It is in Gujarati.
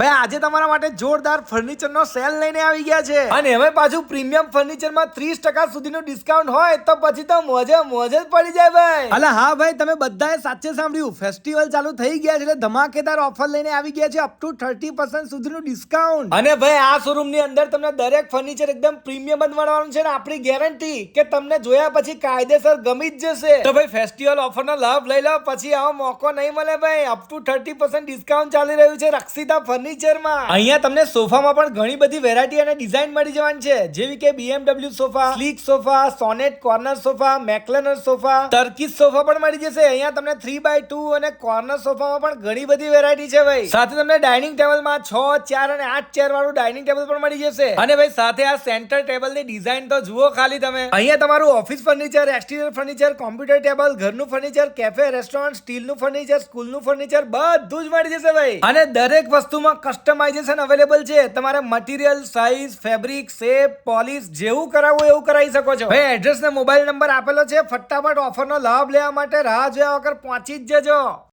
ભાઈ આજે તમારા માટે જોરદાર ફર્નિચરનો સેલ લઈને આવી ગયા છે. અને હવે પાછું પ્રીમિયમ ફર્નિચરમાં ત્રીસ ટકા સુધીનું ડિસ્કાઉન્ટ હોય તો પછી તો મોજે મોજે જ પડી જાય ભાઈ. અલા હા ભાઈ તમે બધાએ સાચે સાંભળ્યું. ફેસ્ટિવલ ચાલુ થઈ ગયા છે એટલે ધમાકેદાર ઓફર લઈને આવી ગયા છે અપ ટુ થર્ટી પર્સન્ટ સુધીનું ડિસ્કાઉન્ટ અને ભાઈ આ શોરૂમની અંદર તમને દરેક ફર્નિચર એકદમ પ્રીમિયમ જ મળવાનું છે ને આપણી ગેરંટી કે તમને જોયા પછી કાયદેસર ગમી જ જશે. તો ભાઈ ફેસ્ટિવલ ઓફર નો લાભ લઈ લો પછી આવો મોકો નહીં મળે ભાઈ. Up to thirty percent discount ચાલી રહ્યું છે. રક્ષિતા ફર્નિચરમાં. અહીંયા તમને સોફામાં પણ ઘણી બધી વેરાયટી અને ડિઝાઇન મળી જવાની છે. જેવી કે BMW sofa sleek sofa sonnet corner sofa મેકલેનર sofa Turkish sofa પણ મળી જશે. અહીંયા તમને થ્રી બાય ટુ અને કોર્નર સોફામાં પણ ઘણી બધી વેરાયટી છે ભાઈ. સાથે તમને ડાઇનિંગ ટેબલમાં છ, ચાર અને આઠ ચેર વાળું ડાઇનિંગ ટેબલ પણ મળી જશે. અને ભાઈ સાથે આ સેન્ટર ટેબલની ડિઝાઇન તો જુઓ ખાલી તમે. અહીંયા તમારું office furniture exterior furniture computer table ઘરનું ફર્નિચર કેફે રેસ્ટોરન્ટ સ્ટીલનું ફર્નિચર સ્કૂલનું ફર્નિચર બધું જ મળી જશે ભાઈ. અને દરેક વસ્તુમાં કસ્ટમાઇઝેશન અવેલેબલ છે. તમારે material size fabric shape polish જેવું કરાવવું એવું કરાવી શકો છો. ભાઈ એડ્રેસ ને મોબાઈલ નંબર આપેલો છે. ફટાફટ ઓફરનો લાભ લેવા માટે રાહ જોયા વગર પહોંચી જ જજો.